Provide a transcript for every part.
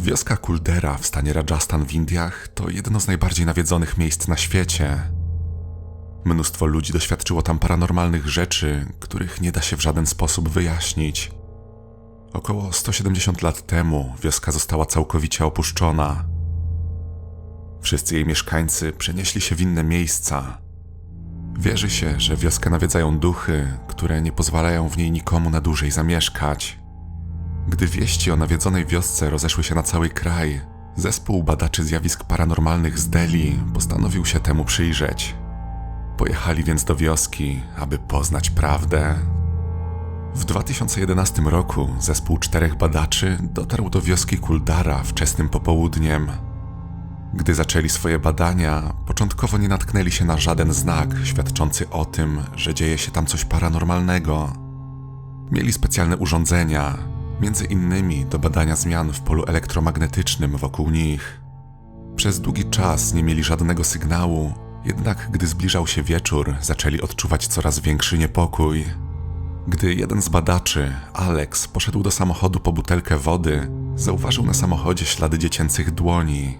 Wioska Kuldera w stanie Rajasthan w Indiach to jedno z najbardziej nawiedzonych miejsc na świecie. Mnóstwo ludzi doświadczyło tam paranormalnych rzeczy, których nie da się w żaden sposób wyjaśnić. Około 170 lat temu wioska została całkowicie opuszczona. Wszyscy jej mieszkańcy przenieśli się w inne miejsca. Wierzy się, że wioskę nawiedzają duchy, które nie pozwalają w niej nikomu na dłużej zamieszkać. Gdy wieści o nawiedzonej wiosce rozeszły się na cały kraj, zespół badaczy zjawisk paranormalnych z Delhi postanowił się temu przyjrzeć. Pojechali więc do wioski, aby poznać prawdę. W 2011 roku zespół czterech badaczy dotarł do wioski Kuldara wczesnym popołudniem. Gdy zaczęli swoje badania, początkowo nie natknęli się na żaden znak świadczący o tym, że dzieje się tam coś paranormalnego. Mieli specjalne urządzenia, między innymi do badania zmian w polu elektromagnetycznym wokół nich. Przez długi czas nie mieli żadnego sygnału, jednak gdy zbliżał się wieczór, zaczęli odczuwać coraz większy niepokój. Gdy jeden z badaczy, Alex, poszedł do samochodu po butelkę wody, zauważył na samochodzie ślady dziecięcych dłoni.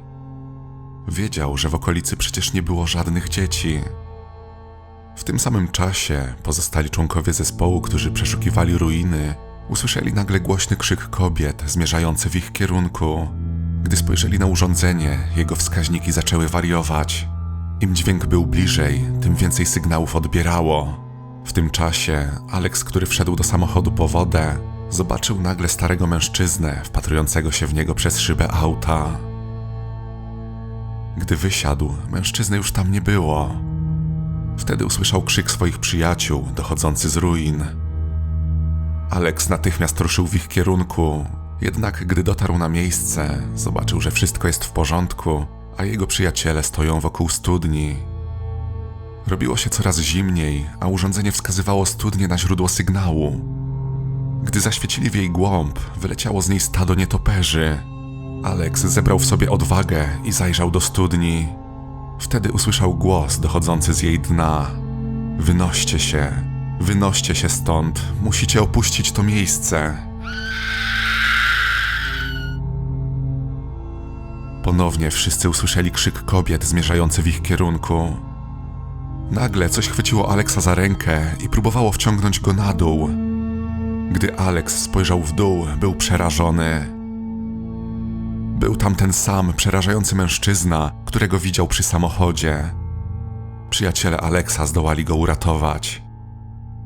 Wiedział, że w okolicy przecież nie było żadnych dzieci. W tym samym czasie pozostali członkowie zespołu, którzy przeszukiwali ruiny, usłyszeli nagle głośny krzyk kobiet zmierzający w ich kierunku. Gdy spojrzeli na urządzenie, jego wskaźniki zaczęły wariować. Im dźwięk był bliżej, tym więcej sygnałów odbierało. W tym czasie Alex, który wszedł do samochodu po wodę, zobaczył nagle starego mężczyznę wpatrującego się w niego przez szybę auta. Gdy wysiadł, mężczyzny już tam nie było. Wtedy usłyszał krzyk swoich przyjaciół dochodzący z ruin. Alex natychmiast ruszył w ich kierunku, jednak gdy dotarł na miejsce, zobaczył, że wszystko jest w porządku, a jego przyjaciele stoją wokół studni. Robiło się coraz zimniej, a urządzenie wskazywało studnię na źródło sygnału. Gdy zaświecili w jej głąb, wyleciało z niej stado nietoperzy. Alex zebrał w sobie odwagę i zajrzał do studni. Wtedy usłyszał głos dochodzący z jej dna. Wynoście się, wynoście się stąd, musicie opuścić to miejsce. Ponownie wszyscy usłyszeli krzyk kobiet zmierzający w ich kierunku. Nagle coś chwyciło Aleksa za rękę i próbowało wciągnąć go na dół. Gdy Alex spojrzał w dół, był przerażony. Był tam ten sam przerażający mężczyzna, którego widział przy samochodzie. Przyjaciele Aleksa zdołali go uratować.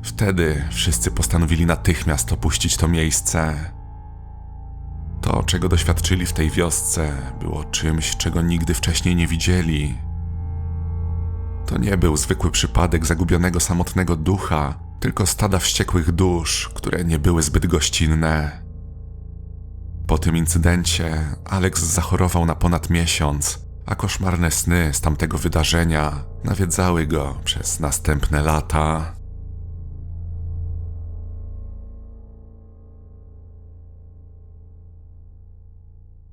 Wtedy wszyscy postanowili natychmiast opuścić to miejsce. To, czego doświadczyli w tej wiosce, było czymś, czego nigdy wcześniej nie widzieli. To nie był zwykły przypadek zagubionego samotnego ducha, tylko stada wściekłych dusz, które nie były zbyt gościnne. Po tym incydencie Alex zachorował na ponad miesiąc, a koszmarne sny z tamtego wydarzenia nawiedzały go przez następne lata.